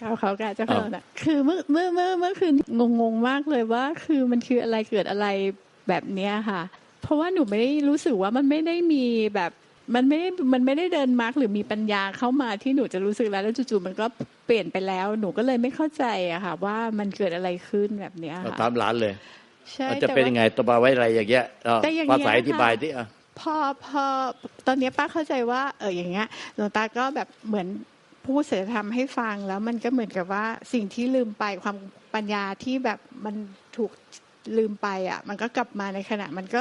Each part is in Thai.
เขาเขากะจะเขาน่ะคือเมื่อเมื่อเมื่อเมื่อคืนงงงๆมากเลยว่า คือมันคืออะไรเกิดอะไรแบบเนี้ยค่ะ เพราะว่าหนูไม่ได้รู้สึกว่ามันไม่ได้มีแบบมันไม่ได้มันไม่ได้เดินมาร์กหรือมีปัญญาเข้ามาที่หนูจะรู้สึกแล้วแล้วจู่ๆมันก็เปลี่ยนไปแล้ว หนูก็เลยไม่เข้าใจอะค่ะ ว่ามันเกิดอะไรขึ้นแบบเนี้ยเอาค่ะตามหลานเลยใช่มันจะแต่เป็นว่ายังไงต่อมาไว้อะไรอย่างเงี้ยเอาแต่อย่างเงี้ภายษาอธิบายที่อะพอพอตอนนี้ป้าเข้าใจว่า เอออย่างเงี้ยหลวงตาก็แบบเหมือน พูดเสียธรรมให้ฟังแล้วมันก็เหมือนกับว่าสิ่งที่ลืมไปความปัญญาที่แบบมันถูกลืมไปอะ มันก็กลับมาในขณะ มันก็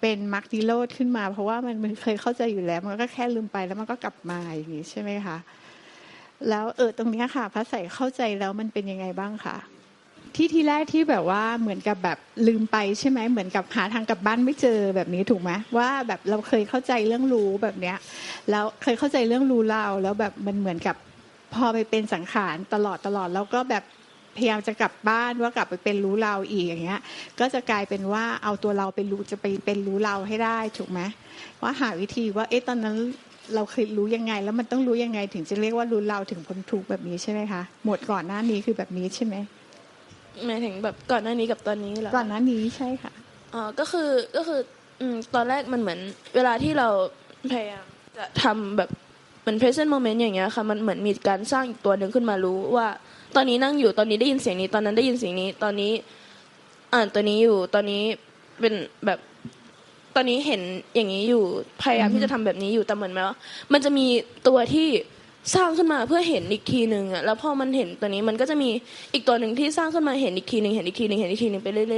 เป็นมรรคดิโลดขึ้นมา เพราะว่ามันมันเคยเข้าใจอยู่แล้ว มันก็แค่ลืมไปแล้วมันก็กลับมาอย่างนี้ใช่ไหมคะแล้วเออตรงนี้ค่ะพระใส่เข้าใจแล้วมันเป็นยังไงบ้างคะ ที่ที่แรกที่แบบว่าเหมือนกับแบบลืมไปใช่ไหมเหมือนกับหาทางกลับบ้านไม่เจอแบบนี้ถูกไหมว่าแบบเราเคยเข้าใจเรื่องรู้แบบเนี้ยแล้วเคยเข้าใจเรื่องรู้เรา แล้วแบบมันเหมือนกับพอไปเป็นสังขารตลอดตลอดแล้วก็แบบพยายามจะกลับบ้านว่ากลับไปเป็นรู้เราอีกอย่างเงี้ย ก็จะกลายเป็นว่าเอาตัวเราไปรู้จะไปเป็นรู้เราให้ได้ถูกไหมว่าหาวิธีว่าเอ๊ะตอนนั้นเราเคยรู้ยังไง แล้วมันต้องรู้ยังไงถึงจะเรียกว่ารู้เราถึงพ้นทุกข์แบบนี้ใช่ไหมคะหมดก่อนหน้านี้คือแบบนี้ใช่ไหม หมายถึงแบบก่อนหน้านี้กับตอนนี้เหรอก่อนหน้านี้ใช่ค่ะอ๋อก็คือก็คืออืมตอนแรกมันเหมือน เวลาที่เราพยายามจะทำแบบเหมือน present moment อย่างเงี้ยค่ะมันเหมือนมีการสร้างอีกตัวหนึ่งขึ้นมารู้ว่า ตอนนี้นั่งอยู่ตอนนี้ได้ยินเสียงนี้ ตอนนั้นได้ยินเสียงนี้ ตอนนี้ อ่านตัวนี้อยู่ตอนนี้เป็นแบบตอนนี้เห็นอย่างนี้อยู่พยายามที่จะทำแบบนี้อยู่แต่เหมือนไหมว่ามันจะมีตัวที่ สร้างขึ้นมาเพื่อเห็นอีกทีหนึ่งอะแล้วพอมันเห็นตัวนี้มันก็จะมีอีกตัวหนึ่งที่สร้างขึ้นมาเห็นอีกทีหนึ่งเห็นอีกทีหนึ่งเห็นอีกทีหนึ่งไปเรื่อยๆเ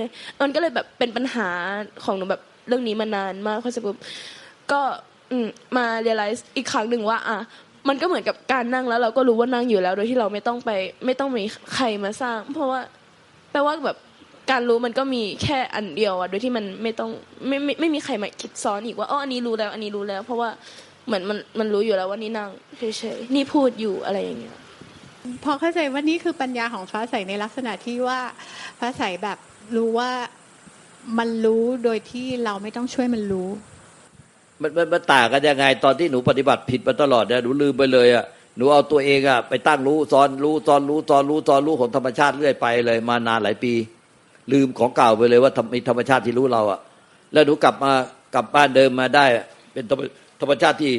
รื่อยๆมันก็เลยแบบเป็นปัญหาของหนูแบบเรื่องนี้มานานมากพอสปุ๊บก็มมาเรียลไลซ์อีกครั้งหนึ่งว่าอะมันก็เหมือนกับการนั่งแล้ว เราก็รู้ว่านั่งอยู่แล้ว โดยที่เราไม่ต้องไป ไม่ต้องมีใครมาสร้าง เพราะว่าแปลว่าแบบการรู้มันก็มีแค่อันเดียวอะโดยที่มันไม่ต้องไม่ไม่ไม่มีใครมาคิดซ้อนอีกว่าอ๋ออันนี้รู้แล้วอันนี้รู้แล้ว เพราะว่า เหมือนมันมันรู้อยู่แล้วว่านี่นั่งเฉยๆนี่พูดอยู่อะไรอย่างเงี้ยพอเข้าใจว่านี่คือปัญญาของฟ้าใสในลักษณะที่ว่าฟ้าใสแบบรู้ว่ามันรู้โดยที่เราไม่ต้องช่วยมันรู้ มันมันมันต่างกันยังไง ตอนที่หนูปฏิบัติผิดมาตลอดเนี่ยหนูลืมไปเลยอะหนูเอาตัวเองอะไปตั้งรู้ซ้อนรู้ซ้อนรู้ซ้อนรู้ซ้อนรู้ของธรรมชาติเรื่อยไปเลย มานานหลายปี ลืมของเก่าไปเลยว่ามีธรรมชาติที่รู้เราอะ แล้วหนูกลับมากลับบ้านเดิมมาได้ เป็น ธรรมธรรมชาติที่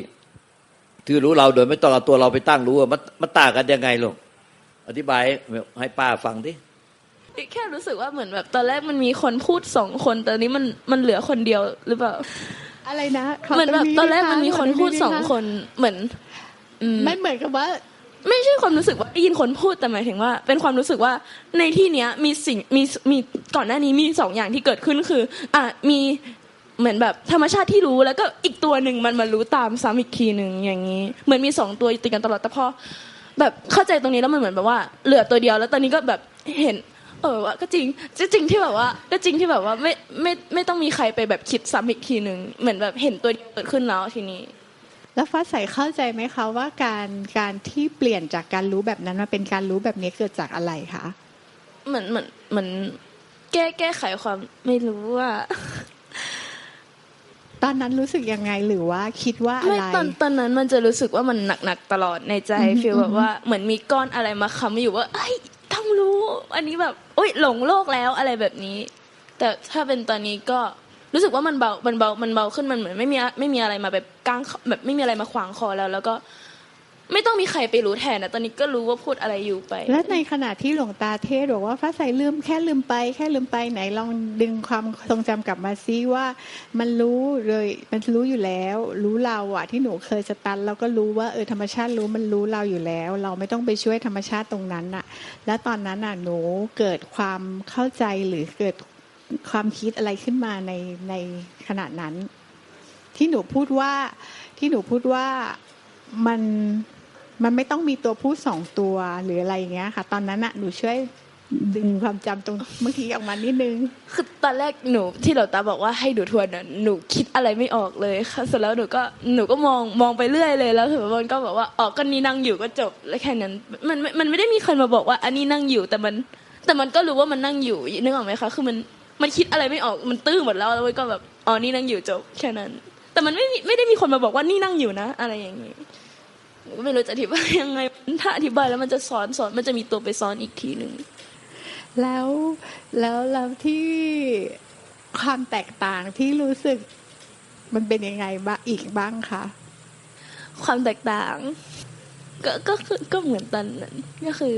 ที่รู้เราโดยไม่ต้องเอาตัวเราไปตั้งรู้อะมันมันต่างกันยังไงลูกอธิบายให้ป้าฟังดิแค่รู้สึกว่าเหมือนแบบตอนแรกมันมีคนพูดสองคนแต่อันนี้มันมันเหลือคนเดียวหรือเปล่าอะไรนะขเหมือนแบบงตอนแรกะะมันมีคนพูดสองขคนเหมือนอืมไม่เหมือนกับว่า ไม่ใช่ความรู้สึกว่าได้ยินคนพูดแต่หมายถึงว่า เป็นความรู้สึกว่าในที่เนี้ยมีสิ่งมีมีก่อนหน้านี้มีสองอย่างที่เกิดขึ้นคือ อะมี เหมือนแบบธรรมชาติที่รู้แล้วก็อีกตัวหนึ่งมันมารู้ตามซ้ำอีกทีหนึ่งอย่างนี้ เหมือนมีสองตัวติดกันตลอดแต่พอแบบเข้าใจตรงนี้แล้วมันเหมือนแบบว่า เหลือตัวเดียวแล้วตอนนี้ก็แบบเห็น เออว่าก็จริงก็จริงที่แบบว่า ก็จริงที่แบบว่าไม่ไม่ไม่ต้องมีใครไปแบบคิดซ้ำอีกทีหนึ่งเหมือนแบบเห็นตัวเดียวเกิดขึ้นแล้วทีนี้ แล้วฟ้าใสเข้าใจไหมคะว่าการการที่เปลี่ยนจากการรู้แบบนั้นมาเป็นการรู้แบบนี้เกิดจากอะไรคะเหมือนเหมือนเหมือนแก้แก้ไขความไม่รู้ว่าต อนนั้นรู้สึกยังไงหรือว่าคิดว่าอะไม่ไรตอนตอนนั้นมันจะรู้สึกว่ามันหนักๆตลอดในใจอือฮึฟีลแบบว่าเหมือนมีก้อนอะไรมาค้ำอยู่ว่าไอ้ยต้องรู้ อันนี้แบบโอ๊ยหลงโลกแล้วอะไรแบบนี้ แต่ถ้าเป็นตอนนี้ก็รู้สึกว่ามันเบามันเบามันเบาขึ้นมันเหมือนไม่มีไม่มีอะไรมาแบบก้างแบบไม่มีอะไรมาขวางคอแล้ว แล้วก็ ไม่ต้องมีใครไปรู้แทนนะตอนนี้ก็รู้ว่าพูดอะไรอยู่ไป และในขณะที่หลวงตาเทศบอกว่าฟ้าใสลืมแค่ลืมไป แค่ลืมไปไหนลองดึงความทรงจำกลับมาซิว่า มันรู้เลยมันรู้อยู่แล้ว รู้เราอะที่หนูเคยสตันเราก็รู้ว่าเออธรรมชาติรู้มันรู้เราอยู่แล้ว เราไม่ต้องไปช่วยธรรมชาติตรงนั้นอะและตอนนั้นอะหนูเกิดความเข้าใจหรือเกิดความคิดอะไรขึ้นมาในในขณะนั้น ที่หนูพูดว่าที่หนูพูดว่ามัน มันไม่ต้องมีตัวพูดสองตัวหรืออะไรอย่างเงี้ยค่ะ ตอนนั้นอะหนูช่วยดึงความจำตรงเมื่อกี้ออกมานิดนึง คือตอนแรกหนูที่เราตาบอกว่าให้ดูทวนหนูคิดอะไรไม่ออกเลยค่ะเสร็จแล้วหนูก็หนูก็มองมองไปเรื่อยเลยแล้วถึงมันก็บอกว่าออกก็นี่นั่งอยู่ก็จบแล้วแค่นั้นมันมันไม่ได้มีใครมาบอกว่าอันนี้นั่งอยู่แต่มัน แต่มันก็รู้ว่ามันนั่งอยู่นึกออกไหมคะคือมันมันคิดอะไรไม่ออกมันตื้อหมดแล้วแล้วมันก็แบบอ๋อนี่นั่งอยู่จบแค่นั้น แต่มันไม่ไม่ได้มีคนมาบอกว่านี่นั่งอยู่นะ อะไรอย่างนี้ ไม่รู้จะอธิบายยังไงถ้าอธิบายแล้วมันจะซ้อนซ้อนมันจะมีตัวไปซ้อนอีกทีหนึ่งแล้วแล้วแล้วที่ความแตกต่างที่รู้สึกมันเป็นยังไงบ้างอีกบ้างคะความแตกต่าง ก็ก็คือก็เหมือนตอนนั้นก็คือ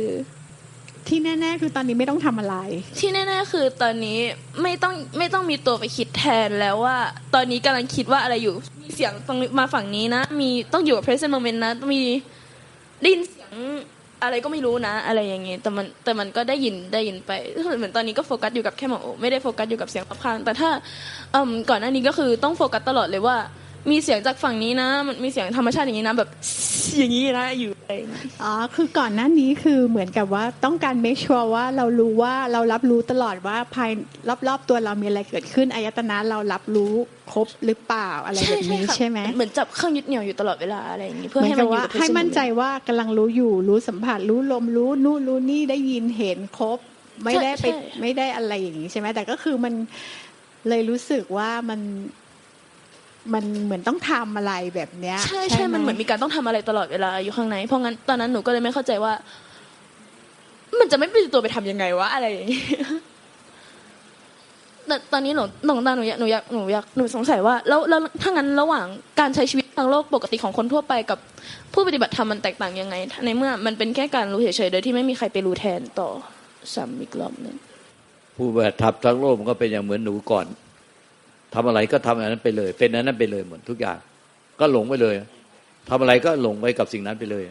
ที่แน่ๆคือตอนนี้ไม่ต้องทำอะไร ที่แน่ๆคือตอนนี้ไม่ต้องไม่ต้องมีตัวไปคิดแทนแล้วว่า ตอนนี้กำลังคิดว่าอะไรอยู่มี เสียงตรงมาฝั่งนี้นะ มีต้องอยู่กับ present moment นะต้องมีได้ยินเสียงอะไรก็ไม่รู้นะ อะไรอย่างเงี้ยแต่มันแต่มันก็ได้ยินได้ยินไปเหมือนตอนนี้ก็โฟกัสอยู่กับแค่หมอโอไม่ได้โฟกัสอยู่กับเสียงรอบข้างแต่ถ้าอ่มก่อนหน้านี้ก็คือต้องโฟกัสตลอดเลยว่า มีเสียงจากฝั่งนี้นะ มันมีเสียงธรรมชาติอย่างนี้นะแบบอย่างนี้นะอยู่อะไรอย่างเงี้ยอ๋อคือก่อนหน้านี้คือเหมือนกับว่าต้องการ make sure ว่าเรารู้ว่าเรารับรู้ตลอดว่าภายรอบๆตัวเรามีอะไรเกิดขึ้นอายตนะเรารับรู้ครบหรือเปล่าอะไรแบบนี้ค่ะใช่ไหมเหมือนจับเครื่องยึดเหนี่ยวอยู่ตลอดเวลาอะไรอย่างนี้เพื่อเหมือนให้มักันบอยู่ว่ากับให้ present มั่นใจ moment ว่ากำลังรู้อยู่รู้สัมผัสรู้ลมรู้นู่นรู้นี่ได้ยินเห็นครบ ไม่ได้ไปใช่ใช่ไม่ได้อะไรอย่างนี้ใช่ไหมแต่ก็คือมันเลยรู้สึกว่ามัน มันเหมือนต้องทำอะไรแบบเนี้ยใช่ใช่ไมันเหมือนมีการต้องทำอะไรตลอดเวลาอยู่ข้างในเพราะงั้นตอนนั้นหนูก็เลยไม่เข้าใจว่า มันจะไม่เป็นตัวไปทำยังไงวะอะไรอย่างเงี้ยแต่ตอนนี้หนูหนูตาหนูอยากหนูอยากหนูอยากหนูสงสัยว่าแล้วแล้วถ้างั้นระหว่างการใช้ชีวิตทางโลกปกติของคนทั่วไปกับผู้ปฏิบัติธรรมมันแตกต่างยังไง ในเมื่อมันเป็นแค่การรู้เฉยๆโดยที่ไม่มีใครไปรู้แทนต่อซ้ำอีกรอบหนึงผู้แบบทับทั้งโลกมันก็เป็นอย่างเหมือนหนูก่อน ทำอะไรก็ทำอันนั้นไปเลย เป็นอันนั้นไปเลยหมดทุกอย่าง ก็หลงไปเลยทำอะไรก็หลงไปกับสิ่งนั้นไปเลย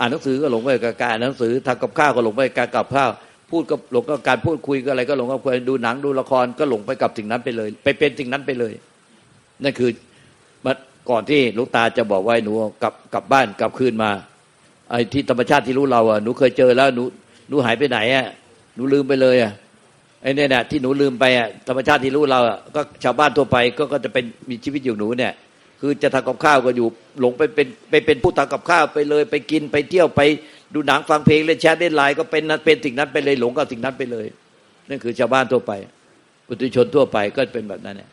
อ่านหนังสือก็หลงไปกับการอ่านหนังสือทำกับข้าวก็หลงไปการกับข้าวพูดก็หลงกับการพูดคุยก็อะไรก็หลงกับคุยดูหนังดูละครก็หลงไปกับสิ่งนั้นไปเลย ไปเป็นสิ่งนั้นไปเลยนั่นคือมันก่อนที่หลูกตาจะบอกว่าหนูกลับกลับบ้านกลับคืนมาไอ้ที่ธรรมชาติที่รู้เราอะหนูเคยเจอแล้วหนูหนูหายไปไหนอะหนูลืมไปเลยอะ ไอ้เนี่ยนะที่หนูลืมไปอะธรรมชาติที่รู้เราอะก็ชาวบ้านทั่วไปก็ก็จะเป็นมีชีวิตอยู่หนูเนี่ย คือจะทำกับข้าวก็อยู่หลงไปเป็นไปเป็นผู้ทำกับข้าวไปเลยไปกินไปเที่ยวไปดูหนังฟังเพลงเล่นแชทเล่นไลน์ก็เป็นนั้นเป็นสิ่งนั้นไปเลยหลงกับสิ่งนั้นไปเลยนั่นคือชาวบ้านทั่วไปปุถุชนทั่วไปก็เป็นแบบนั้นเนี่ย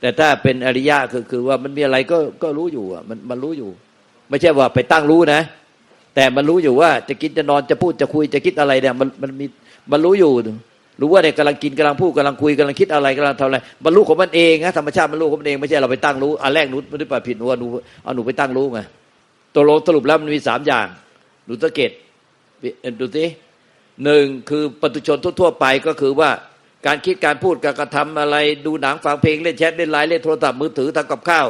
แต่ถ้าเป็นอริยะคือคือว่ามันมีอะไรก็ก็รู้อยู่อะมันมันรู้อยู่ ไม่ใช่ว่าไปตั้งรู้นะ แต่มันรู้อยู่ว่าจะกินจะนอนจะพูดจะคุยจะคิดอะไรเนี่ยมันมันมีมันรู้อยู่ รู้ว่าเนี่ยกำลังกินกำลังพูดกำลังคุยกำลังคิดอะไรกำลังทำอะไรมันรู้ของมันเองนะธรรมชาติมันรู้ของมันเองไม่ใช่เราไปตั้งรู้อันแรกหนูไม่ได้ปผิดหนูว่าหนูเอาหนูไปตั้งรู้ไงตัวลงสรุปแล้วมันมีสามอย่างหนูสังเกตดูสิหนึ่งคือปฏิชนทั่วๆไปก็คือว่าการคิดการพูดการกระทำอะไรดูหนังฟังเพลงเล่นแชทเล่นไลน์เล่นโทรศัพท์มือถือทำกับข้าว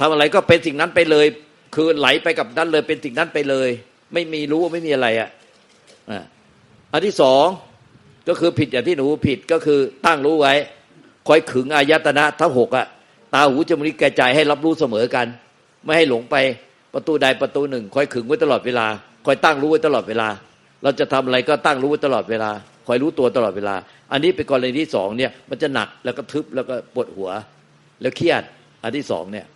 ทำอะไรก็เป็นสิ่งนั้นไปเลย คือไหลไปกับนั้นเลยเป็นสิ่งนั้นไปเลย ไม่มีรู้ไม่มีอะไรอะอะอันที่สอง ก็คือผิดอย่างที่หนูผิดก็คือตั้งรู้ไว้ คอยขึงอายตนะทั้งหกอะตาหูจมูกลิ้นกายใจให้รับรู้เสมอกัน ไม่ให้หลงไปประตูใดประตูหนึ่ง คอยขึงไว้ตลอดเวลา คอยตั้งรู้ไว้ตลอดเวลา เราจะทำอะไรก็ตั้งรู้ไว้ตลอดเวลา คอยรู้ตัวตลอดเวลา อันนี้เป็นกรณีที่สองเนี่ยมันจะหนักแล้วก็ทึบแล้วก็ปวดหัว แล้วเครียด อันที่สองเนี่ย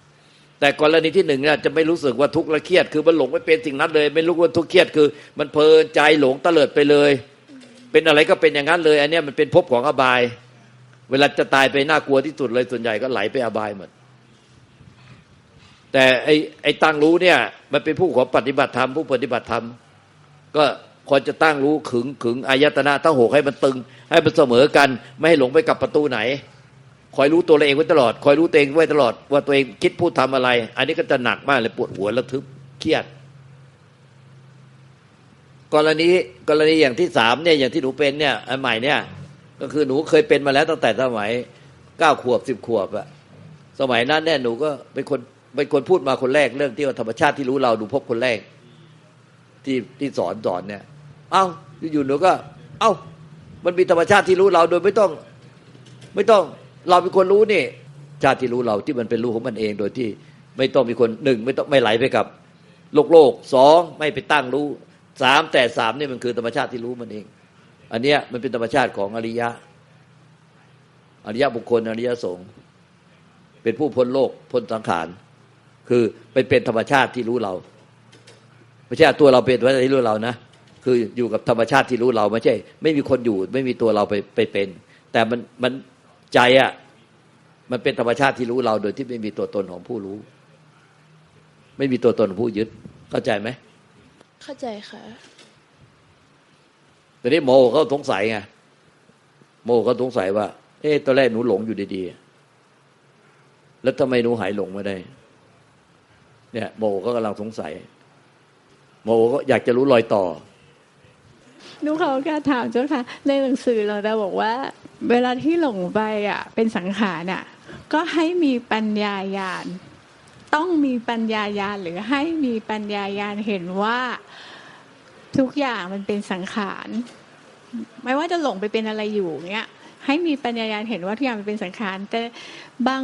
แต่กรณีที่หนึ่งเนี่ยจะไม่รู้สึกว่าทุกข์และเครียดคือมันหลงไม่เป็นสิ่งนั้นเลย ไม่รู้ว่าทุกข์เครียดคือ มันเพลินใจหลงตะลิดไปเลย เป็นอะไรก็เป็นอย่างนั้นเลย อันนี้มันเป็นภพของอบาย เวลาจะตายไปน่ากลัวที่สุดเลยส่วนใหญ่ก็ไหลไปอบายหมดแต่ไอ้ไอ้ตั้งรู้เนี่ย มันเป็นผู้ของปฏิบัติธรรมผู้ปฏิบัติธรรม ก็ควรจะตั้งรู้ขึงขึงอายตนะทั้งหกให้มันตึง ให้มันเสมอกัน ไม่ให้หลงไปกับประตูไหน คอยรู้ตัวเองไว้ตลอด คอยรู้ตัวเองไว้ตลอด ว่าตัวเองคิดพูดทำอะไร อันนี้ก็จะหนักมากเลยปวดหัวระทึบเครียด กรณีกรณีอย่างที่สามเนี่ยอย่างที่หนูเป็นเนี่ยอันใหม่เนี่ย ก็คือหนูเคยเป็นมาแล้วตั้งแต่สมัยเก้าขวบสิบขวบอะสมัยนั้นเนี่ยหนูก็เป็นคนเป็นคนพูดมาคนแรกเรื่องที่ว่าธรรมชาติที่รู้เราหนูพบคนแรก ที่ที่สอนสอนเนี่ย เอ้าอยู่ๆหนูก็ เอ้า มันมีธรรมชาติที่รู้เราโดยไม่ต้อง ไม่ต้องเราเป็นคนรู้นี่ ชาติที่รู้เราที่มันเป็นรู้ของมันเองโดยที่ไม่ต้องมีคนหนึ่งไม่ต้องไม่ไหลไปกับ โลกโลกสองไม่ไปตั้งรู้ สามแต่สามนี่มันคือธรรมชาติที่รู้มันเอง อันเนี้ยมันเป็นธรรมชาติของอริยะ อริยะบุคคลอริยสงฆ์เป็นผู้พ้นโลกพ้นสังขารคือเป็นเป็นธรรมชาติที่รู้เรา ไม่ใช่ตัวเราเป็นธรรมชาติที่รู้เรานะคืออยู่กับธรรมชาติที่รู้เราไม่ใช่ ไม่มีคนอยู่ไม่มีตัวเราไปไปเป็น แต่มันมันใจอะ่ะมันเป็นธรรมชาติที่รู้เราโดยที่ไม่มีตัวตนของผู้รู้ ไม่มีตัวตนของผู้ยึดเข้าใจไหม เข้าใจค่ะแต่นี้โมเขาสงสัยไงโมเขาสงสัยว่า เอ๊ะตอนแรกหนูหลงอยู่ดีๆแล้วทำไมหนูหายหลงไม่ได้ เนี่ย โมก็กำลังสงสัย โมก็อยากจะรู้รอยต่อหนูขอโอกาสถามเจ้าค่ะ ในหนังสือเราได้บอกว่า เวลาที่หลงไปอะ เป็นสังขารอะ ก็ให้มีปัญญายาณ ต้องมีปัญญายาณหรือให้มีปัญญายาณเห็นว่าทุกอย่างมันเป็นสังขาร ไม่ว่าจะหลงไปเป็นอะไรอยู่เงี้ยให้มีปัญญายาณเห็นว่าทุกอย่างมันเป็นสังขาร แต่บาง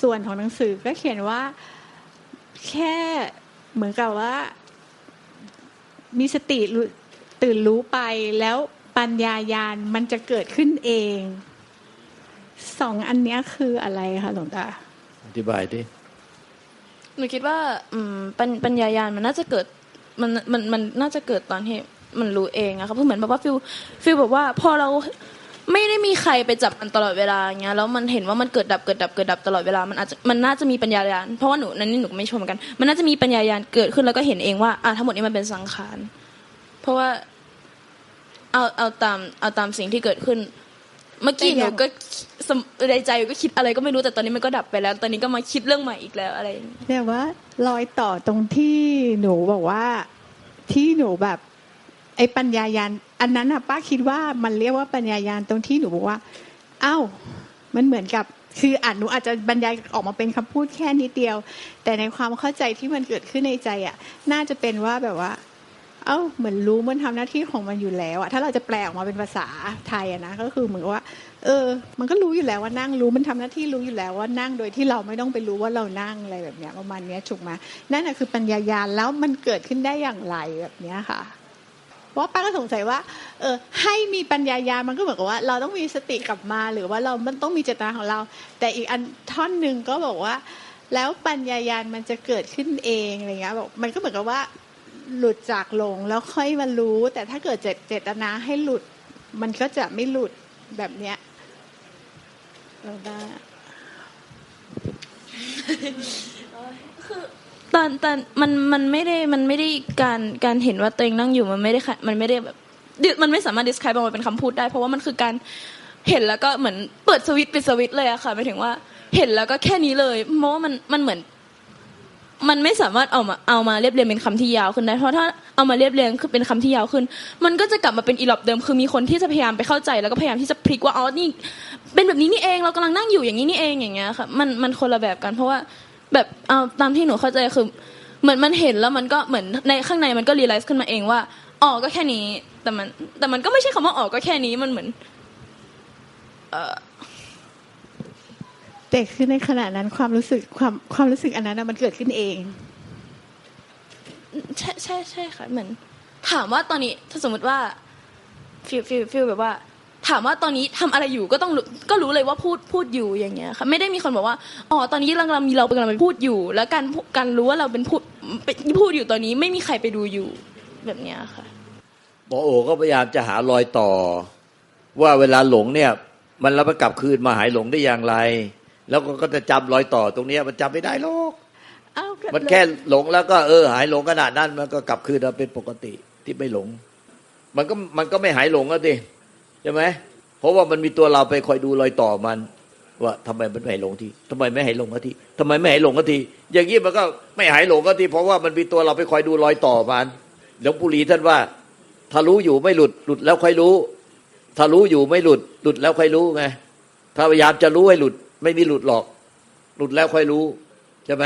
ส่วนของหนังสือก็เขียนว่าแค่เหมือนกับว่า มีสติตื่นรู้ไปแล้วปัญญายาณมันจะเกิดขึ้นเองสองอันนี้คืออะไรคะหลวงตาอธิบายที่ หนูคิดว่า อืมปัญปัญญายาณมันน่าจะเกิดมันมันมันน่าจะเกิดตอนที่มันรู้เองอะค่ะเพราะเหมือนแบบว่าฟิลฟิลแบบว่า พอเราไม่ได้มีใครไปจับมันตลอดเวลาอย่างเงี้ยแล้วมันเห็นว่ามันเกิดดับเกิดดับเกิดดับตลอดเวลามันอาจจะมันน่าจะมีปัญญายาณเพราะว่าหนูนั่นนี่หนูก็ไม่ชมเหมือนกัน มันน่าจะมีปัญญายาณเกิดขึ้นแล้วก็เห็นเองว่าอะทั้งหมดนี้มันเป็นสังขาร เพราะว่าเอาเอาตามเอาตามสิ่งที่เกิดขึ้น เมื่อกี้แต่หยันูงก็สมในใจหนูก็คิดอะไรก็ไม่รู้แต่ตอนนี้มันก็ดับไปแล้ว ตอนนี้ก็มาคิดเรื่องใหม่อีกแล้วอะไรอย่างเงี้ยแต่ว่า รอยต่อตรงที่หนูบอกว่าที่หนูแบบ ไอ้ปัญญายาณอันนั้นอะป้าคิดว่ามันเรียกว่าปัญญายาณตรงที่หนูบอกว่า เอ้า มันเหมือนกับ คืออ่านหนูอาจจะบรรยายออกมาเป็นคำพูดแค่นิดเดียว แต่ในความเข้าใจที่มันเกิดขึ้นในใจอะน่าจะเป็นว่าแบบว่า เอ้าเหมือนรู้มันทำหน้าที่ของมันอยู่แล้วอะถ้าเราจะแปลออกมาเป็นภาษาไทยอะนะก็คือเหมือนกับว่า เออ มันก็รู้อยู่แล้วว่านั่งรู้มันทำหน้าที่รู้อยู่แล้วว่านั่งโดยที่เราไม่ต้องไปรู้ว่าเรานั่งอะไรแบบเนี้ยประมาณเนี้ยถูกไหมนั่นแหะคือปัญญายาณแล้วมันเกิดขึ้นได้อย่างไรแบบเนี้ยค่ะเพราะว่าป้าก็สงสัยว่า เออให้มีปัญญายามันก็เหมือนกับว่า เราต้องมีสติกลับมาหรือว่าเรามันต้องมีเจตนาของเรา แต่อีกอันท่อนหนึ่งก็บอกว่า แล้วปัญญายาณมันจะเกิดขึ้นเองอะไรเงี้ยบอกมันก็เหมือนกับว่า หลุดจากหลงแล้วค่อยมารู้ แต่ถ้าเกิดเจตเจตนาให้หลุด มันก็จะไม่หลุดแบบเนี้ยเราได้ตอนตอนมันมันไม่ได้มันไม่ได้การการเห็นว่าตัวเองนั่งอยู่มันไม่ได้ค่ะมันไม่ได้แบบมันไม่สามารถ describe ออกมาเป็นคำพูดได้ เพราะว่ามันคือการเห็นแล้วก็เหมือนเปิดสวิตปิดสวิตเลยอะค่ะหมายถึงว่า เห็นแล้วก็แค่นี้เลยเพราะว่ามันมันเหมือน มันไม่สามารถเอามาเอามาเรียบเรียงเป็นคำที่ยาวขึ้นได้เพราะถ้าเอามาเรียบเรียงคือเป็นคำที่ยาวขึ้น มันก็จะกลับมาเป็นอีหลอบเดิม คือมีคนที่จะพยายามไปเข้าใจแล้วก็พยายามที่จะพลิกว่าอ๋อนี่ เป็นแบบนี้นี่เองเรากำลังนั่งอยู่อย่างนี้นี่เองอย่างเงี้ยค่ะมันมันคนละแบบกัน เพราะว่าแบบเอาตามที่หนูเข้าใจคือ เหมือนมันเห็นแล้วมันก็เหมือนในข้างในมันก็รีไลซ์ขึ้นมาเองว่าอ๋อก็แค่นี้ แต่มันแต่มันก็ไม่ใช่คำว่าอ๋อก็แค่นี้มันเหมือน เออ แต่คือในขณะนั้นความรู้สึกความความรู้สึกอันนั้นนะมันเกิดขึ้นเอง ใช่ใช่ใช่ค่ะเหมือน ถามว่าตอนนี้ถ้าสมมติว่าฟิลฟิลฟิลแบบว่า ถามว่าตอนนี้ทำอะไรอยู่ก็ต้องรู้ก็รู้เลยว่าพูดพูดอยู่อย่างเงี้ยค่ะไม่ได้มีคนบอกว่าอ๋อตอนนี้เรากำลังมีเรากำลังไปพูดอยู่ แล้วการพูการรู้ว่าเราเป็นพูดเป็นพูดอยู่ตอนนี้ไม่มีใครไปดูอยู่แบบเนี้ยค่ะหมอโอก็พยายามจะหารอยต่อ ว่าเวลาหลงเนี่ย มันรับกลับคืนมาหายหลงได้อย่างไร แล้วก็ก็จะจำรอยต่อตรงเนี้ยมันจำไม่ได้หรอกเอ้าก็มันแค่หลงแล้วก็เออ หายหลงขนาดนั้น มันก็กลับคืนมาเป็นปกติที่ไม่หลง มันก็มันก็ไม่หายหลงก็ดิใช่ไหมเพราะว่ามันมีตัวเราไปคอยดูรอยต่อมัน ว่าทำไมมันไม่หายหลงทีทำไมไม่หายหลงก็ทีทำไมไม่หายหลงก็ทีอย่างนี้มันก็ไม่หายหลงก็ทีเพราะว่ามันมีตัวเราไปคอยดูรอยต่อมันหลวงปู่หลีท่านว่า ถ้ารู้อยู่ไม่หลุดหลุดแล้วค่อยรู้ ถ้ารู้อยู่ไม่หลุด หลุดแล้วค่อยรู้ไงถ้าพยายามจะรู้ให้หลุด ไม่มีหลุดหรอก หลุดแล้วค่อยรู้ ใช่ไหม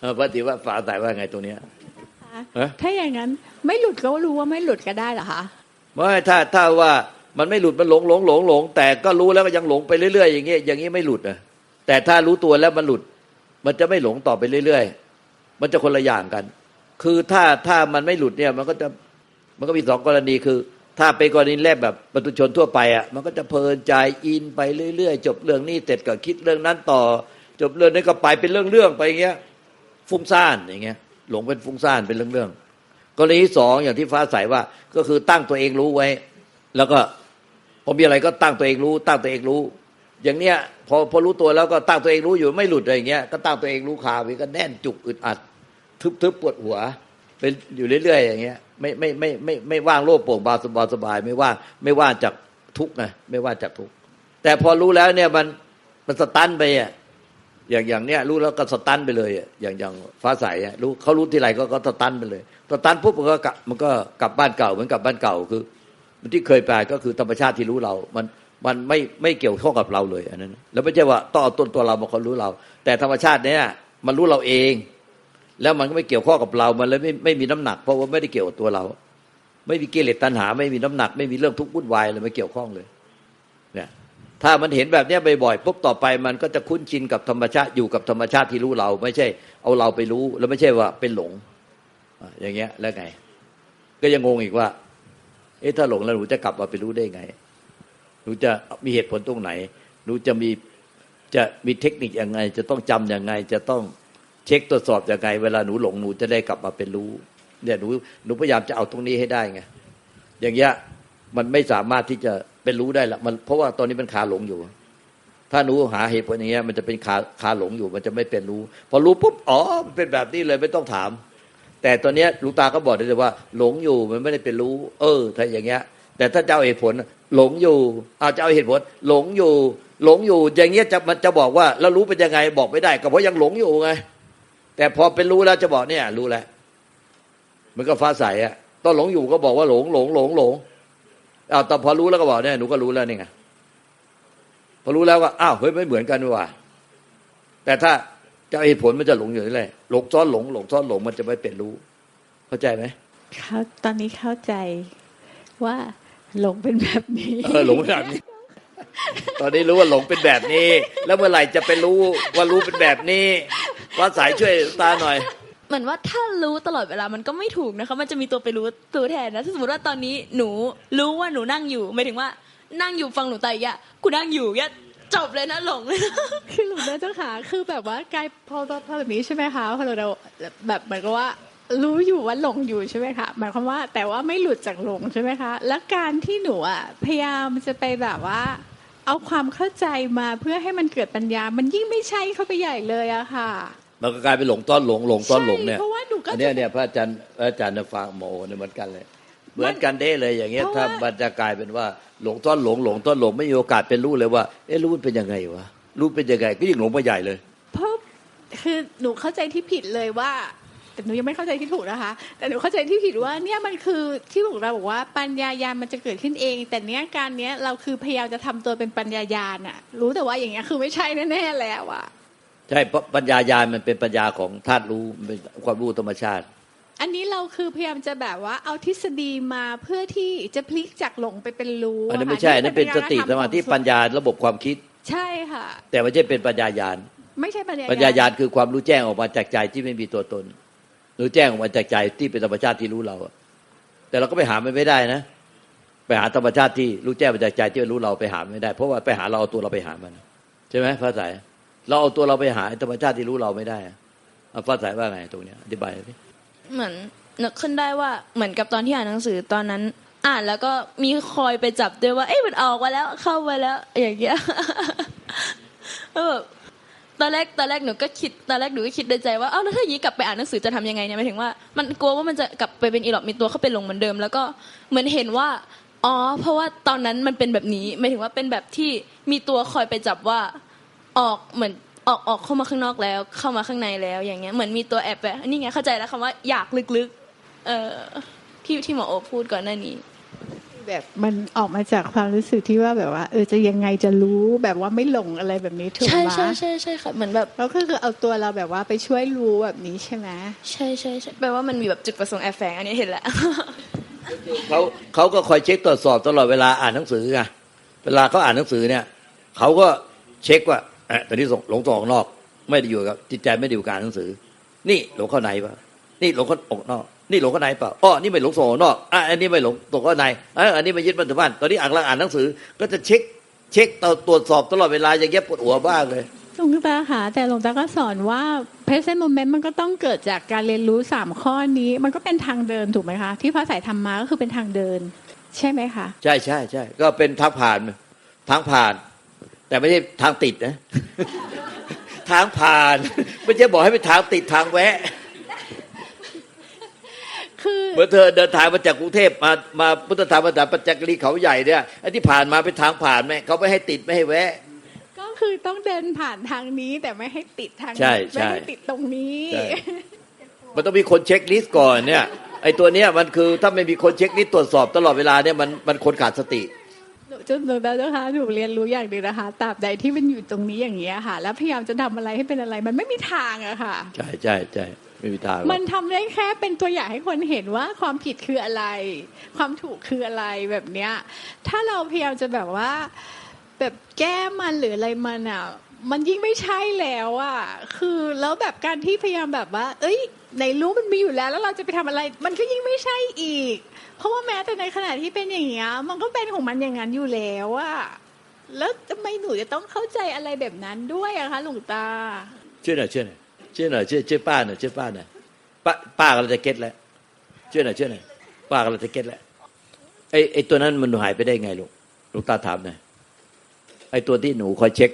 เออพระติว่าฝาสายว่าไงตรงเนี้ยฮะถ้าอย่างนั้น ไม่หลุดก็รู้ว่าไม่หลุดก็ได้เหรอคะไม่ถ้าถ้าว่ามันไม่หลุดมันหลงหลงหลงหลง แต่ก็รู้แล้วก็ยังหลงไปเรื่อยๆอย่างเงี้ยอย่างนี้ไม่หลุดนะแต่ถ้ารู้ตัวแล้วมันหลุด มันจะไม่หลงต่อไปเรื่อยๆ มันจะคนละอย่างกัน คือถ้าถ้ามันไม่หลุดเนี่ย มันก็จะมันก็มีสองกรณีคือ ถ้าเป็นกรณีแรกแบบปุถุชนทั่วไปอะมันก็จะเพลินใจอินไปเรื่อยๆ จบเรื่องนี้เสร็จก็คิดเรื่องนั้นต่อ จบเรื่องนี้ก็ไปเป็นเรื่องๆไปอย่างเงี้ยฟุ้งซ่านอย่างเงี้ยหลงเป็นฟุ้งซ่านเป็นเรื่องๆกรณีที่สองอย่างที่ฟ้าใสว่าก็คือตั้งตัวเองรู้ไว้ แล้วก็พอมีอะไรก็ตั้งตัวเองรู้ ตั้งตัวเองรู้ อย่างเนี้ยพอพอรู้ตัวแล้วก็ตั้งตัวเองรู้อยู่ไม่หลุดอะไรอย่างเงี้ยก็ตั้งตัวเองรู้คาไว้ก็แน่นจุกอึดอัด ทึบๆปวดหัว เป็นอยู่เรื่อยๆอย่างเงี้ยไม่ไม่ไม่ไม่ไม่ว่างโลภโปร่งเบาสบายสบาย ไม่ว่างไม่ว่างจากทุกข์ไงไม่ว่างจากทุกข์แต่พอรู้แล้วเนี่ยมันมันสตันไปอะอย่างอย่างเนี้ยรู้แล้วก็สตันไปเลยอะอย่างอย่างฟ้าใสอะรู้เขารู้ที่ไรก็ก็สตันไปเลยสตันปุ๊บมันก็กลับมันก็กลับบ้านเก่าเหมือนกลับบ้านเก่าคือมันที่เคยไปก็คือธรรมชาติที่รู้เรา มันมันไม่ไม่เกี่ยวข้องกับเราเลยอันนั้น แล้วไม่ใช่ว่าต้องเอาต้นตัวเรามาคนรู้เรา แต่ธรรมชาติเนี้ยมันรู้เราเอง แล้วมันก็ไม่เกี่ยวข้องกับเรา มันเลยไม่ไม่มีน้ำหนัก เพราะว่าไม่ได้เกี่ยวกับตัวเรา ไม่มีกิเลสตัณหา ไม่มีน้ำหนัก ไม่มีเรื่องทุกข์วุ่นวายอะไรไม่เกี่ยวข้องเลย เนี่ย ถ้ามันเห็นแบบนี้บ่อยๆปุ๊บต่อไปมันก็จะคุ้นชินกับธรรมชาติอยู่กับธรรมชาติที่รู้เรา ไม่ใช่เอาเราไปรู้ แล้วไม่ใช่ว่าเป็นหลงอย่างเงี้ย แล้วไง ก็ยังงงอีกว่า เอ๊ะถ้าหลงแล้วหนูจะกลับมาไปรู้ได้ไงหนูจะมีเหตุผลตรงไหนหนูจะมีจะมีเทคนิคยังไง จะต้องจำยังไงจะต้อง เช็คตรวจสอบยังไง เวลาหนูหลงหนูจะได้กลับมาเป็นรู้ เนี่ยหนูหนูพยายามจะเอาตรงนี้ให้ได้ไงอย่างเงี้ยมันไม่สามารถที่จะเป็นรู้ได้ละมันเพราะว่าตอนนี้มันคาหลงอยู่ ถ้าหนูหาเหตุผลอย่างเงี้ยมันจะเป็นคาคาหลงอยู่ มันจะไม่เป็นรู้ พอรู้ปุ๊บอ๋อมันเป็นแบบนี้เลยไม่ต้องถาม แต่ตอนเนี้ยลูกตาก็บอกได้เลยว่า หลงอยู่มันไม่ได้เป็นรู้ เออ ถ้าอย่างเงี้ย แต่ถ้าจะเอาเหตุผลหลงอยู่เอาจะเอาเหตุผล หลงอยู่ หลงอยู่ อย่างเงี้ยจะมันจะบอกว่าแล้วรู้เป็นยังไงบอกไม่ได้ ก็เพราะยังหลงอยู่ไง แต่พอเป็นรู้แล้วจะบอกเนี่ย รู้แล้วมันก็ฟ้าใสอะตอนหลงอยู่ก็บอกว่าหลงหลงหลงหลงอ้าวแต่พอรู้แล้วก็บอกเนี่ยหนูก็รู้แล้วนี่ไงพอรู้แล้วก็อ้าวเฮ้ยไม่เหมือนกันว่ะแต่ถ้าจะเอาเหตุผลมันจะหลงอยู่นี่แหละหลงซ้อนหลงหลงซ้อนหลงมันจะไม่เป็นรู้ เข้าใจไหมเขาตอนนี้เข้าใจว่าหลงเป็นแบบนี้เออหลงแบบนี้ ตอนนี้รู้ว่าหลงเป็นแบบนี้ แล้วเมื่อไหร่จะไปรู้ว่ารู้เป็นแบบนี้ ว่าสายช่วยตาหน่อย เหมือนว่าถ้ารู้ตลอดเวลามันก็ไม่ถูกนะคะ มันจะมีตัวไปรู้ตัวแทนนะถ้าสมมติว่าตอนนี้หนูรู้ว่าหนูนั่งอยู่หมายถึงว่านั่งอยู่ฟังหนูตายอย่างเงี้ยกูนั่งอยู่เงี้ยจบเลยนะหลงเลยนะคือหลงนะเจ้าค่ะคือแบบว่ากลายพอพอแบบนี้ใช่ไหมคะพอเราแบบเหมือนกับว่ารู้อยู่ว่าหลงอยู่ใช่ไหมคะหมายความว่าแต่ว่าไม่หลุดจากหลงใช่ไหมคะ แล้วการที่หนูอะพยายามจะไปแบบว่า เอาความเข้าใจมาเพื่อให้มันเกิดปัญญา มันยิ่งไม่ใช่เข้าไปใหญ่เลยอะค่ะ มันก็กลายเป็นหลงต้อนหลงหลงต้อนหลงเนี่ยใช่เพราะว่าหนูก็อันเนี้ยเนี่ยพระอาจารย์พระอาจารย์ฟังโมเนี่ยเหมือนกันเลย เหมือนกันเด้เลยอย่างเงี้ย เพราะถ้าว่ามันจะกลายเป็นว่าหลงต้อนหลงหลงต้อนหลงไม่มีโอกาสเป็นรู้เลยว่าเอ๊ะรู้มันเป็นยังไงวะรู้เป็นยังไงก็ยิ่งหลงไปใหญ่เลย เพราะคือหนูเข้าใจที่ผิดเลยว่า แต่หนูยังไม่เข้าใจที่ถูกนะคะ แต่หนูเข้าใจที่ผิดว่าเนี่ยมันคือที่บอกเราบอกว่าปัญญายาณมันจะเกิดขึ้นเอง แต่เนี้ยการเนี้ยเราคือพยายามจะทำตัวเป็นปัญญายาณอะรู้แต่ว่าอย่างเงี้ยคือไม่ใช่แน่ๆแล้วอะ ใช่เพราะปัญญายาณมันเป็นปัญญาของธาตุรู้มันเป็นความรู้ธรรมชาติ อันนี้เราคือพยายามจะแบบว่าเอาทฤษฎีมาเพื่อที่จะพลิกจากหลงไปเป็นรู้อันนั้นะไม่ค่ะใช่อันนั้นเป็นสติสมาธิของปัญญาระบบความคิด ใช่ค่ะ แต่ไม่ใช่เป็นปัญญายาณไม่ใช่ปัญญาปัญญายาณคือความรู้แจ้งออกมาจากใจที่ไม่มีตัวตน รู้แจ้งออกมาจากใจที่เป็นธรรมชาติที่รู้เราอะแต่เราก็ไปหามันไม่ได้นะ ไปหาธรรมชาติที่รู้แจ้งมาจากใจที่รู้เราไปหาไม่ได้ เพราะว่าไปหาเราเอาตัวเราไปหามัน ใช่ไหมพระสาย เราเอาตัวเราไปหาธรรมชาติที่รู้เราไม่ได้อะเอาสายว่าไงตรงเนี้ยอธิบายสิเหมือนนึกขึ้นได้ว่าเหมือนกับตอนที่อ่านหนังสือตอนนั้น อ่านแล้วก็มีคอยไปจับด้วยว่าเอ้ยมันออกมาแล้วเข้ามาแล้ว อย่างเงี้ยแล้วแบบตอนแรกตอนแรกหนูก็คิดตอนแรกหนูก็คิดในใจว่าเอ้าแล้วถ้าอย่างนี้กลับไปอ่านหนังสือจะทำยังไงเนี่ยหมายถึงว่ามันกลัวว่ามันจะกลับไปเป็นอีหลอกมีตัวเข้าไปลงเหมือนเดิม แล้วก็เหมือนเห็นว่าอ๋อเพราะว่าตอนนั้นมันเป็นแบบนี้หมายถึงว่าเป็นแบบที่มีตัวคอยไปจับว่า ออกเหมือนออกออกเข้ามาข้างนอกแล้ว เข้ามาข้างในแล้วอย่างเงี้ยเหมือนมีตัวแอบไปนี่ไงเข้าใจแล้วคำว่าอยากลึกๆ เอ่อที่ที่หมอโอพูดก่อนหน้านี้ แบบมันออกมาจากความรู้สึกที่ว่าแบบว่า เออจะยังไงจะรู้แบบว่าไม่หลงอะไรแบบนี้ถูกใช่ไหมใช่ใช่ใช่ค่ะเหมือนแบบแล้วก็คือเอาตัวเราแบบว่าไปช่วยรู้แบบนี้ใช่ไหมใช่ใช่ใช่แปลว่ามันมีแบบจุดประสงค์แอบแฝงอันนี้เห็นแล้วเขาเขาก็คอยเช็คตรวจสอบตลอดเวลาอ่านหนังสือไงเวลาเขาอ่านหนังสือเนี่ยเขาก็เช็คว่าเอะ ตอนนี้ส่งหลงตัวออกนอก ไม่ได้อยู่กับจิตใจไม่ได้อยู่กับการหนังสือ นี่หลงเข้าในปะนี่หลงเข้าออกนอก นี่หลงเข้าในเปล่าอ้อนี่ไม่หลงส่งออกนอกอะอันนี้ไม่หลงตกเข้าในเอยอันนี้ไม่ยึดมั่นถือมั่นตอนนี้อ่านกำลังอ่านหนังสือ ก็จะเช็ค เช็คตรวจสอบตลอดเวลาอย่างเงี้ยปวดหัวบ้างเลยหลวงตาค่ะแต่หลวงตาก็สอนว่า present moment มันก็ต้องเกิดจากการเรียนรู้สามข้อนี้ มันก็เป็นทางเดินถูกไหมคะ ที่พระสายทำมาก็คือเป็นทางเดิน ใช่ไหมคะ ใช่ใช่ใช่ก็เป็นทางผ่านทางผ่าน แต่ไม่ใช่ทางติดนะ ทางผ่าน ไม่ใช่บอกให้เป็นทางติดทางแวะ คือเมื่อเธอเดินทางมาจากกรุงเทพมามาพุทธธรรมสถานปัจจักรีเขาใหญ่เนี่ยไอ้ที่ผ่านมาเป็นทางผ่านไหมเขาไม่ให้ติดไม่ให้แวะ ก็คือต้องเดินผ่านทางนี้ แต่ไม่ให้ติดทางนี้ใช่ใช่ ไม่ให้ติดตรงนี้ ใช่มันต้องมีคนเช็คลิสต์ก่อนเนี่ยไอ้ตัวเนี้ยมันคือถ้าไม่มีคนเช็คลิสต์ตรวจสอบตลอดเวลาเนี่ยมันมันคนขาดสติหนู จนหนูแล้วนะคะหนูเรียนรู้อย่างหนึ่งนะคะตราบใดที่มันอยู่ตรงนี้อย่างเงี้ยค่ะ แล้วพยายามจะทำอะไรให้เป็นอะไร มันไม่มีทางอะค่ะใช่ใช่ใช่ไม่มีทางหรอกมันทำได้แค่เป็นตัวอย่างให้คนเห็นว่าความผิดคืออะไร ความถูกคืออะไรแบบเนี้ย ถ้าเราพยายามจะแบบว่า แบบแก้มันหรืออะไรมันอะมันยิ่งไม่ใช่แล้วอะคือแล้วแบบการที่พยายามแบบว่า เอ้ย ในรู้มันมีอยู่แล้ว แล้วเราจะไปทำอะไร มันก็ยิ่งไม่ใช่อีก เพราะว่าแม้แต่ในขณะที่เป็นอย่างเงี้ยมันก็เป็นของมันอย่างนั้นอยู่แล้วอะแล้วทำไมหนูจะต้องเข้าใจอะไรแบบนั้นด้วยอะคะหลวงตาเชื่อหน่อยเชื่อหน่อยเชื่อหน่อยเชื่อเชื่อป้าหน่อยเชื่อป้าหน่อยป้าป้าก็จะเก็ตแล้วเชื่อหน่อยเชื่อหน่อยป้าก็จะเก็ตแล้วไอไอตัวนั้นมันหายไปได้ไงลูกลูกตาถามหน่อยไอตัวที่หนูคอยเช็ค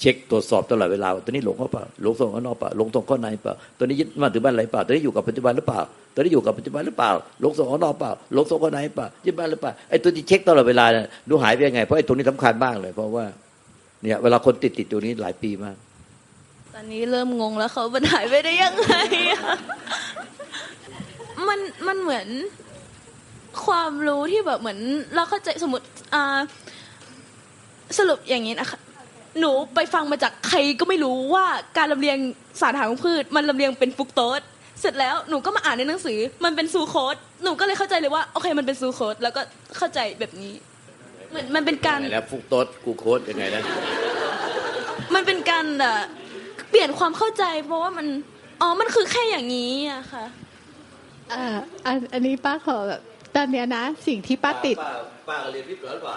เช็คตรวจสอบตลอดเวลาตัวนี้หลงเขาเปล่าหลงส่งข้างนอกเปล่าหลงส่งข้างในเปล่าตัวนี้ยึดมั่นถือมั่นอะไรเปล่าตัวนี้อยู่กับปัจจุบันหรือเปล่าตัวนี้อยู่กับปัจจุบันหรือเปล่าหลงส่งข้างนอกเปล่าหลงส่งข้างในเปล่ายึดมั่นหรือเปล่าไอ้ตัวที่เช็คตลอดเวลาเนี่ยหนูหายไปยังไงเพราะไอ้ตรงนี้สำคัญมากเลย เพราะว่าเนี่ยเวลาคนติดติดตัวนี้หลายปีมาก ตอนนี้เริ่มงงแล้วเขามันหายไปได้ยังไงมันมันเหมือนความรู้ที่แบบเหมือนเราเข้าใจสมมติอ่าสรุปอย่างนี้นะคะ หนูไปฟังมาจากใครก็ไม่รู้ว่าการลำเลียงสารอาหารของพืช มันลำเลียงเป็นฟรุกโตสเสร็จแล้วหนูก็มาอ่านในหนังสือ มันเป็นซูโคสหนูก็เลยเข้าใจเลยว่าโอเคมันเป็นซูโคสแล้วก็เข้าใจแบบนี้ เหมือนมันเป็นการไงแล้วฟุกโตสกูโคสยังไงนะมันเป็นการเอ่อเปลี่ยนความเข้าใจ เพราะว่ามันอ๋อมันคือแค่อย่างนี้อะค่ะอ่าอันอันนี้ป้าขอแบบตอนเนี้ยนะ สิ่งที่ป้าติดป้าป้าก็เรียนวิทย์หรือเปล่า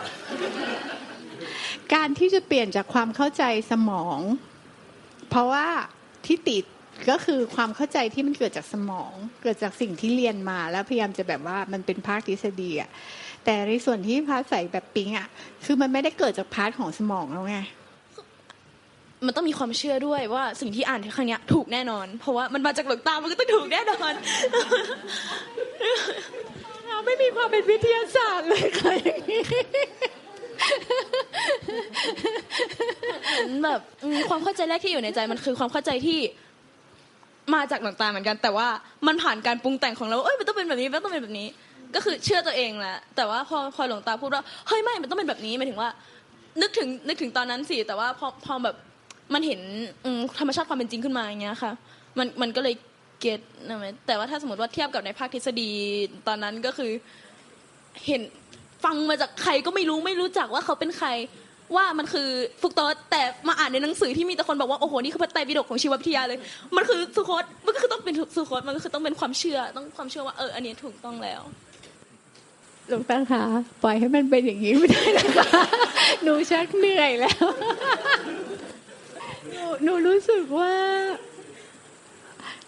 การที่จะเปลี่ยนจากความเข้าใจสมอง เพราะว่าที่ติดก็คือความเข้าใจที่มันเกิดจากสมอง เกิดจากสิ่งที่เรียนมา แล้วพยายามจะแบบว่ามันเป็นภาคทฤษฎีอะแต่ในส่วนที่พาร์ทใส่แบบปิ๊งอะคือมันไม่ได้เกิดจากพาร์ทของสมองแล้วไงมันต้องมีความเชื่อด้วยว่าสิ่งที่อ่านครั้งเนี้ยถูกแน่นอน เพราะว่ามันมาจากหลวงตามันก็ต้องถูกแน่นอนเราไม่มีความเป็นวิทยาศาสตร์เลยค่ะอย่างนี้ เหมือนแบบอืมความเข้าใจแรกที่อยู่ในใจมันคือความเข้าใจที่มาจากหลวงตาเหมือนกัน แต่ว่ามันผ่านการปรุงแต่งของเราเอ้ยมันต้องเป็นแบบนี้มันต้องเป็นแบบนี้ ก็คือเชื่อตัวเองแหละแต่ว่าพอพอหลวงตาพูดว่าเฮ้ยไม่มันต้องเป็นแบบนี้หมายถึงว่า นึกถึงนึกถึงตอนนั้นสิแต่ว่าพอพอแบบมันเห็นอืมธรรมชาติความเป็นจริงขึ้นมาอย่างเงี้ยค่ะ มันมันก็เลยเก็ตนะไหมแต่ว่าถ้าสมมติว่าเทียบกับในภาคทฤษฎีตอนนั้นก็คือ เห็น ฟังมาจากใครก็ไม่รู้ไม่รู้จักว่าเขาเป็นใคร ว่ามันคือฟุกโตสแต่มาอ่านในหนังสือที่มีแต่คนบอกว่าโอ้โหนี่คือพระไตรปิฎกของชีววิทยาเลย มันคือสุโคตมันก็คือต้องเป็นสุโคตมันก็คือต้องเป็นความเชื่อต้องความเชื่อว่าเอออันนี้ถูกต้องแล้วหลวงตาคะปล่อยให้มันเป็นอย่างนี้ไม่ได้นะคะหนูชักเหนื่อยแล้วหนูหนูรู้สึกว่า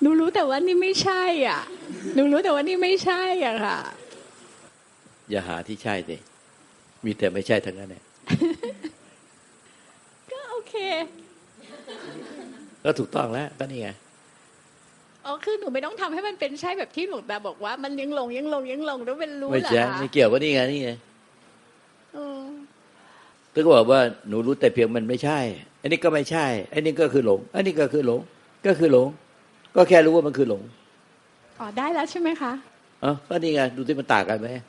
หนูรู้แต่ว่านี่ไม่ใช่ อะหนูรู้แต่ว่านี่ไม่ใช่อะค่ะ อย่าหาที่ใช่สิมีแต่ไม่ใช่ทั้งนั้นเนี่ยก็โอเค ก็ถูกต้องแล้วก็นี่ไงอ๋อคือหนูไม่ต้องทำให้มันเป็นใช่แบบที่หลวงตาบอกว่า มันยังลงยังลงยังลงแล้วเป็นรู้ไม่เหรอใช่คะไม่เกี่ยวว่านี่ไงนี่ไงเออตึกบอกว่าหนูรู้แต่เพียงมันไม่ใช่ อันนี้ก็ไม่ใช่ อันนี้ก็คือหลง อันนี้ก็คือหลง ก็คือหลง ก็แค่รู้ว่ามันคือหลง อ๋อได้แล้วใช่ไหมคะเอ๋อก็นี่ไงดูที่มันต่างกันไหมก็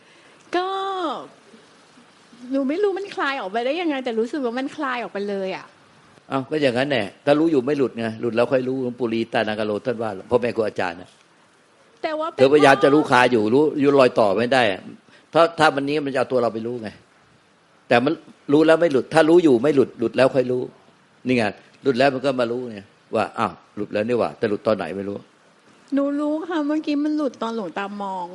หนูไม่รู้มันคลายออกไปได้ยังไง แต่รู้สึกว่ามันคลายออกไปเลยอะเอ้าก็อย่างนั้นแหละถ้ารู้อยู่ไม่หลุดไงหลุดแล้วค่อยรู้หลวงปู่ลีตานากาโลท่านว่าพ่อแม่ครูอาจารย์นะแต่ว่าเธอพยายามจะรู้คาอยู่รู้อยู่รอยต่อไม่ได้อะถ้าถ้ามันนี้มันจะเอาตัวเราไปรู้ไง แต่มันรู้แล้วไม่หลุด ถ้ารู้อยู่ไม่หลุดหลุดแล้วค่อยรู้ นี่ไงหลุดแล้วมันก็มารู้ไงว่าอ้าวหลุดแล้วนี่หว่าแต่หลุดตอนไหนไม่รู้หนูรู้ค่ะเมื่อกี้มันหลุดตอนหลวงตามอง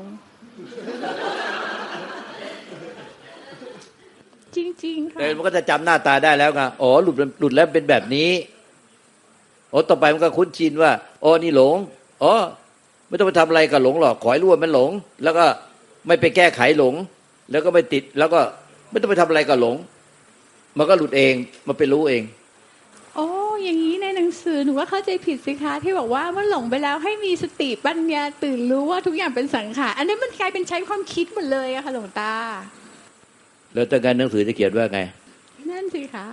จริงๆค่ะแต่มันก็จะจำหน้าตาได้แล้วไงอ๋อหลุดหลุดแล้วเป็นแบบนี้อ๋อต่อไปมันก็คุ้นชินว่าอ๋อนี่หลงอ๋อไม่ต้องไปทำอะไรกับหลงหรอกขอให้รู้ว่ามันหลง แล้วก็ไม่ไปแก้ไขหลง แล้วก็ไม่ติด แล้วก็ไม่ต้องไปทำอะไรกับหลง มันก็หลุดเองมันไปรู้เองโอ้อย่างนี้ในหนังสื่อหนูก็เข้าใจผิดสิคะที่บอกว่าเมื่อหลงไปแล้วให้มีสติปัญญาตื่นรู้ว่าทุกอย่างเป็นสังขารอันนี้มันกลายเป็นใช้ความคิดหมดเลยอะค่ะหลวงตา แล้วถ้าการหนังสือจะเขียนว่าไง นั่นสิคะ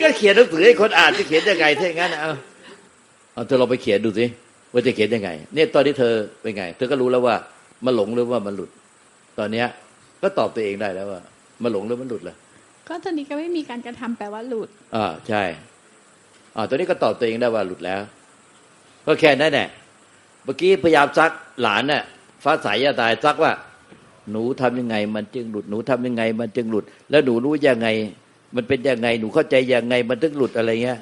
ก็เขียนหนังสือให้คนอ่านจะเขียนยังไงถ้าอย่างนั้นเอาเอาเธอลองไปเขียนดูสิว่าจะเขียนยังไง เนี่ยตอนนี้เธอเป็นไง เธอก็รู้แล้วว่ามันหลงหรือว่ามันหลุด ตอนเนี้ย ก็ตอบตัวเองได้แล้วว่ามันหลงหรือมันหลุดล่ะก็ตอนนี้ก็ไม่มีการกระทำแปลว่าหลุดอ่าใช่อ่าตอนนี้ก็ตอบตัวเองได้ว่าหลุดแล้ว ก็แค่นั้นแหละเมื่อกี้พยายามซักหลานน่ะฟ้าใสยาตายซักว่า หนูทำยังไง มันจึงหลุดหนูทำยังไง มันจึงหลุด แล้วหนูรู้ยังไง มันเป็นยังไงหนูเข้าใจยังไง มันถึงหลุดอะไรเงี้ย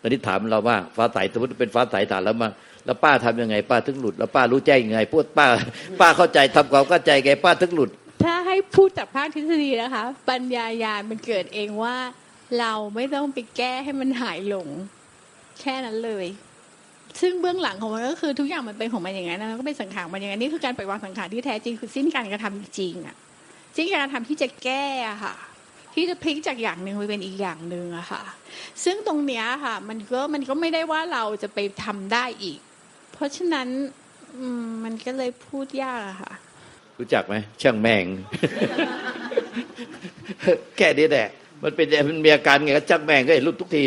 ตอนนี้ถามเราว่าฟ้าใสสมมติเป็นฟ้าใสถามแล้วมาแล้วป้าทำยังไง ป้าถึงหลุด แล้วป้ารู้แจ้งยังไงพูดป้า ป้าเข้าใจทำความเข้าใจไงป้าถึงหลุด ถ้าให้พูดจากภาคทฤษฎีนะคะ ปัญญายาณมันเกิดเองว่า เราไม่ต้องไปแก้ให้มันหายหลง แค่นั้นเลย ซึ่งเบื้องหลังของมันก็คือทุกอย่างมันเป็นของมันอย่างนั้นมันก็เป็นสังขารมันอย่างนั้นนี่คือการปล่อยวางสังขารที่แท้จริงคือสิ้นการกระทำจริงๆอะสิ้นการกระทำที่จะแก้ค่ะ ที่จะพลิกจากอย่างหนึ่งไปเป็นอีกอย่างหนึ่งอะค่ะ ซึ่งตรงเนี้ยค่ะ มันก็มันก็ไม่ได้ว่าเราจะไปทำได้อีก เพราะฉะนั้นมันก็เลยพูดยากอะค่ะ รู้จักไหมช่างแมง แค่นี้แหละมันเป็นมันมีอาการไงก็ช่างแมงก็เห็นรุดทุกที